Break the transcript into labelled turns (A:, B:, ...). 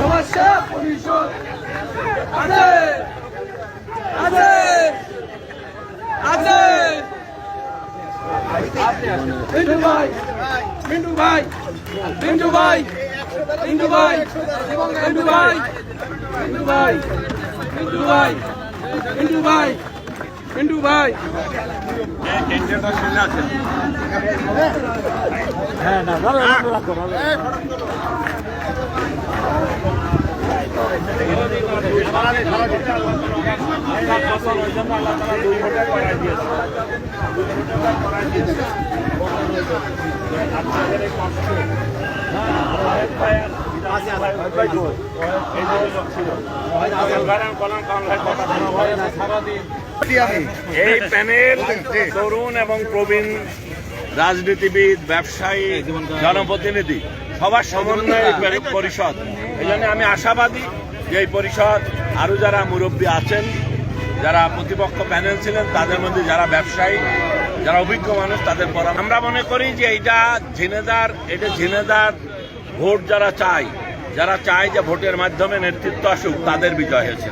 A: সমস্যা পরিষদ আছে আছে আছে মিন্টু ভাই মিন্টু ভাই মিন্টু ভাই হিন্দু ভাই হিন্দু ভাই হিন্দু ভাই হিন্দু ভাই হিন্দু ভাই হিন্দু
B: হ্যাঁ না আল্লাহ এই প্যানেল তরুণ এবং প্রবীণ রাজনীতিবিদ, ব্যবসায়ী, জনপ্রতিনিধি, সবার সমন্বয়ে পরিষদ। এই জন্য আমি আশাবাদী যে এই পরিষদ আরও যারা মুরব্বী আছেন, যারা প্রতিপক্ষ প্যানেল ছিলেন, তাদের মধ্যে যারা ব্যবসায়ী যারা অভিজ্ঞ মানুষ, তাদের পরামর্শ। আমরা মনে করি যে এইটা ঝিনেদার এটা ঝিনেদার ভোট যারা চায় যারা চায় যে ভোটের মাধ্যমে নেতৃত্ব আসুক, তাদের বিজয় হয়েছে।